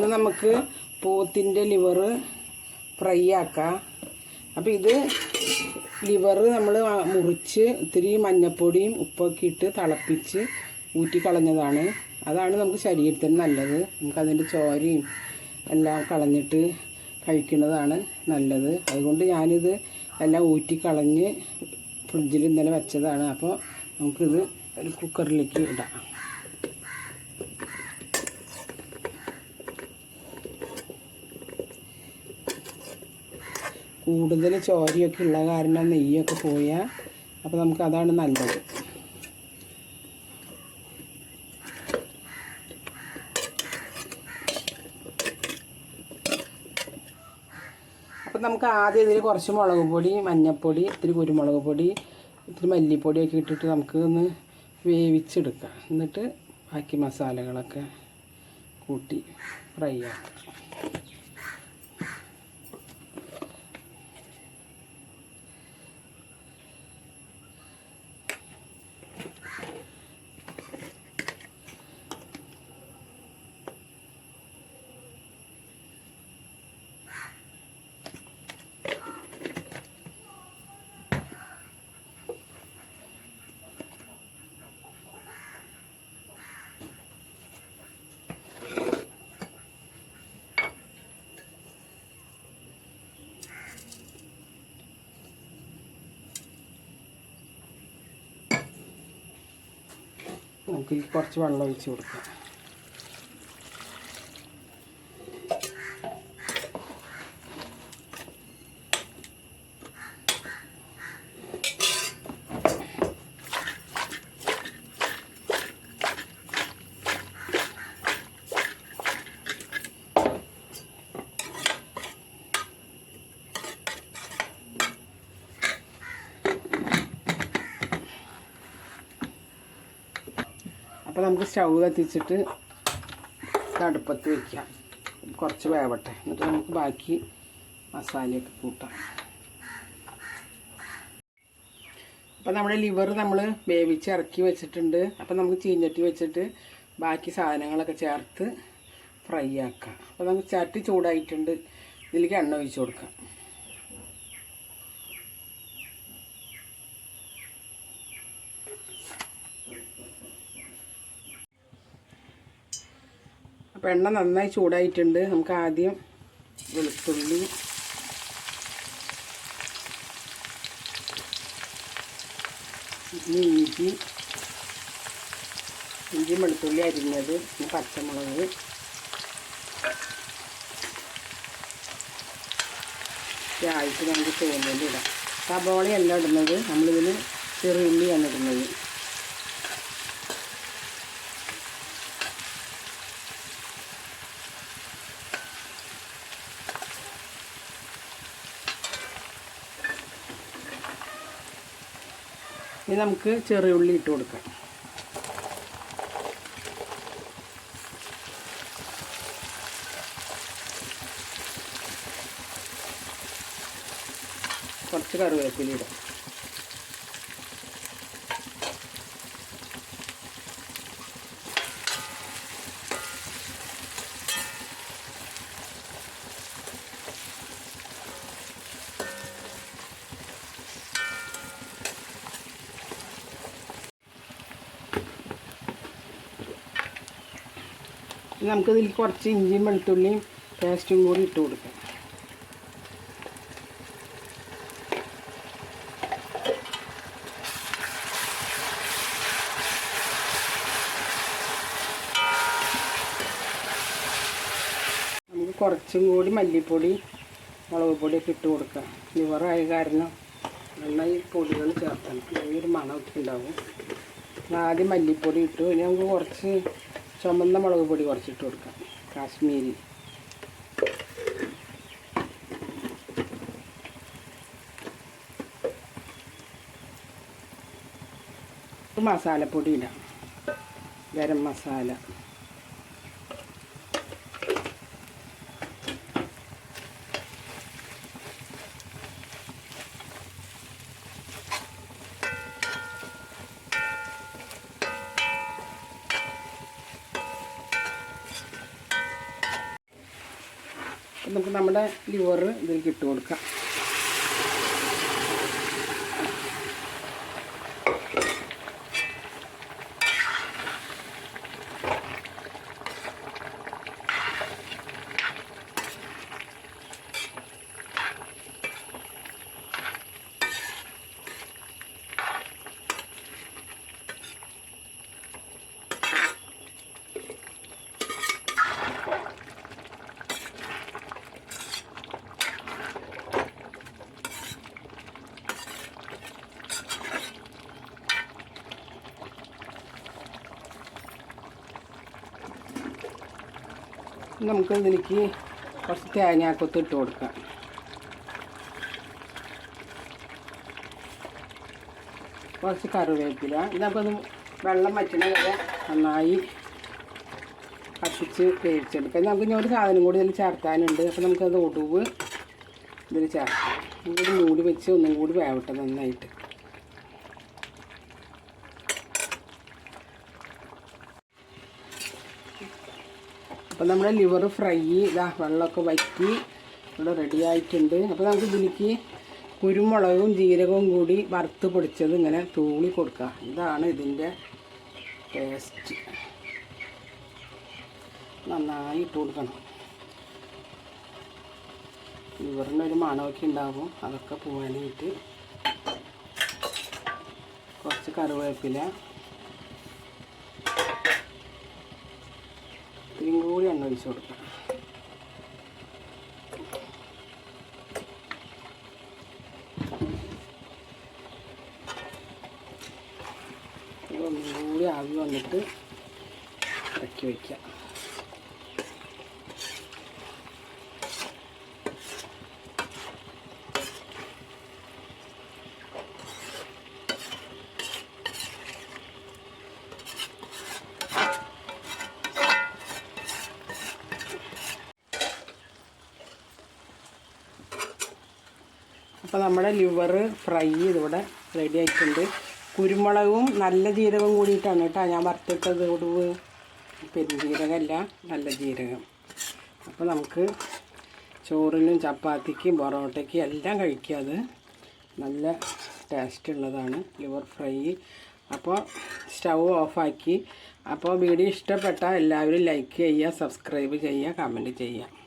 ഇന്ന് നമുക്ക് പോത്തിന്റെ ലിവറ് ഫ്രൈ ആക്കാം. അപ്പോൾ ഇത് ലിവറ് നമ്മൾ മുറിച്ച് ഇത്തിരി മഞ്ഞപ്പൊടിയും ഉപ്പൊക്കെ ഇട്ട് തിളപ്പിച്ച് ഊറ്റിക്കളഞ്ഞതാണ് അതാണ് നമുക്ക് ശരീരത്തിന് നല്ലത്. നമുക്കതിന്റെ ചോരയും എല്ലാം കളഞ്ഞിട്ട് കഴിക്കുന്നതാണ് നല്ലത്. അതുകൊണ്ട് ഞാനിത് എല്ലാം ഊറ്റിക്കളഞ്ഞ് ഫ്രിഡ്ജിൽ ഇന്നലെ വെച്ചതാണ്. അപ്പോൾ നമുക്കിത് ഒരു കുക്കറിലേക്ക് ഇടാം. കൂടുതൽ ചോരയൊക്കെ ഉള്ള കാരണം നെയ്യൊക്കെ പോയാൽ അപ്പോൾ നമുക്ക് അതാണ് നല്ലത്. അപ്പം നമുക്ക് ആദ്യം ഇതിൽ കുറച്ച് മുളക് പൊടി മഞ്ഞൾപ്പൊടി ഇത്തിരി കുരുമുളക് പൊടി ഇത്തിരി മല്ലിപ്പൊടിയൊക്കെ ഇട്ടിട്ട് നമുക്ക് ഒന്ന് വേവിച്ചെടുക്കാം. എന്നിട്ട് ബാക്കി മസാലകളൊക്കെ കൂട്ടി ഫ്രൈ ആക്കാം. നമുക്ക് കുറച്ച് വെള്ളം ഒഴിച്ച് കൊടുക്കാം. അപ്പോൾ നമുക്ക് സ്റ്റൗ കത്തിച്ചിട്ട് അടുപ്പത്ത് വയ്ക്കാം കുറച്ച് വേവട്ടെ. എന്നിട്ട് നമുക്ക് ബാക്കി മസാലയൊക്കെ കൂട്ടാം. അപ്പോൾ നമ്മുടെ ലിവർ നമ്മൾ വേവിച്ച് ഇറക്കി വെച്ചിട്ടുണ്ട്. അപ്പോൾ നമുക്ക് ചീഞ്ഞട്ടി വെച്ചിട്ട് ബാക്കി സാധനങ്ങളൊക്കെ ചേർത്ത് ഫ്രൈ ആക്കാം. അപ്പോൾ നമുക്ക് ചട്ടി ചൂടായിട്ടുണ്ട്. ഇതിലേക്ക് എണ്ണ ഒഴിച്ച് കൊടുക്കാം. അപ്പോൾ എണ്ണ നന്നായി ചൂടായിട്ടുണ്ട്. നമുക്ക് ആദ്യം വെളുത്തുള്ളി ഇഞ്ചി ഇഞ്ചി വെളുത്തുള്ളി അരിഞ്ഞത് പച്ചമുളക്. ആയിട്ട് നമുക്ക് തോന്നുന്നത് ഇടാം. സബോളയല്ല ഇടുന്നത്. നമ്മളിതിന് ചെറിയുള്ളിയാണ് ഇടുന്നത്. ഇനി നമുക്ക് ചെറിയ ഉള്ളി ഇട്ട് കൊടുക്കാം. കുറച്ച് കറിവേപ്പില ഇടാം. നമുക്കിതിൽ കുറച്ച് ഇഞ്ചിയും വെളുത്തുള്ളിയും പേസ്റ്റും കൂടി ഇട്ട് കൊടുക്കാം. നമുക്ക് കുറച്ചും കൂടി മല്ലിപ്പൊടി മുളക് പൊടിയൊക്കെ ഇട്ട് കൊടുക്കാം. ലിവറായ കാരണം ഈ പൊടികൾ ചേർക്കണം. അല്ലെങ്കിൽ ഒരു മണമൊക്കെ ഉണ്ടാവും. ആദ്യം മല്ലിപ്പൊടി ഇട്ടു. ഇനി നമുക്ക് കുറച്ച് ചുമന്ന മുളക് പൊടി കുറച്ചിട്ട് കൊടുക്കാം. കാശ്മീരി. മസാലപ്പൊടി ഇടാം. ഗരം മസാല. നമുക്ക് നമ്മുടെ ലിവർ ഇതിലേക്ക് ഇട്ട് കൊടുക്കാം. നമുക്ക് ഇതിലേക്ക് കുറച്ച് തേങ്ങാക്കൊത്ത് ഇട്ട് കൊടുക്കാം. കുറച്ച് കറിവേപ്പില. ഇത് നമുക്കൊന്ന് വെള്ളം വറ്റണ വരെ നന്നായി കത്തിച്ച് വേവിച്ചെടുക്കാം. നമുക്ക് ഇനി ഒരു സാധനം കൂടി ഇതിൽ ചേർത്താനുണ്ട്. അപ്പോൾ നമുക്കത് ഒടുവ് ഇതിൽ ചേർക്കാം. നമുക്കൊരു മൂടി വെച്ച് ഒന്നും കൂടി വേവട്ടെ നന്നായിട്ട്. അപ്പോൾ നമ്മുടെ ലിവർ ഫ്രൈ ഇതാ വെള്ളമൊക്കെ വറ്റി ഇവിടെ റെഡി ആയിട്ടുണ്ട്. അപ്പോൾ നമുക്ക് ഇതിലേക്ക് കുരുമുളകും ജീരകവും കൂടി വറുത്ത് പൊടിച്ചത് ഇങ്ങനെ തൂളി കൊടുക്കുക ഇതാണ് ഇതിന്റെ ടേസ്റ്റ് നന്നായി ഇട്ട് കൊടുക്കണം. ലിവറിന്റെ ഒരു മണമൊക്കെ ഉണ്ടാകും അതൊക്കെ പോകാനായിട്ട് കുറച്ച് കറിവേപ്പില ഇത്തിരിയും കൂടി എണ്ണ ഒഴിച്ചു കൊടുക്കാം. ഇതൊന്നും കൂടി ആവി വന്നിട്ട് ഇറക്കി വയ്ക്കാം. അപ്പോൾ നമ്മുടെ ലിവർ ഫ്രൈ ഇതിവിടെ റെഡി ആയിട്ടുണ്ട്. കുരുമുളകും നല്ല ജീരകവും കൂടിയിട്ടാണ് കേട്ടോ ഞാൻ വറുത്തിട്ടത്. ഒടുവ് പെരുംജീരകമല്ല നല്ല ജീരകം. അപ്പോൾ നമുക്ക് ചോറിനും ചപ്പാത്തിക്കും പൊറോട്ടയ്ക്കും എല്ലാം കഴിക്കാം അത്. നല്ല ടേസ്റ്റ് ഉള്ളതാണ് ലിവർ ഫ്രൈ. അപ്പോൾ സ്റ്റൗ ഓഫാക്കി അപ്പോൾ വീഡിയോ ഇഷ്ടപ്പെട്ടാൽ എല്ലാവരും ലൈക്ക് ചെയ്യുക സബ്സ്ക്രൈബ് ചെയ്യുക കമന്റ് ചെയ്യുക.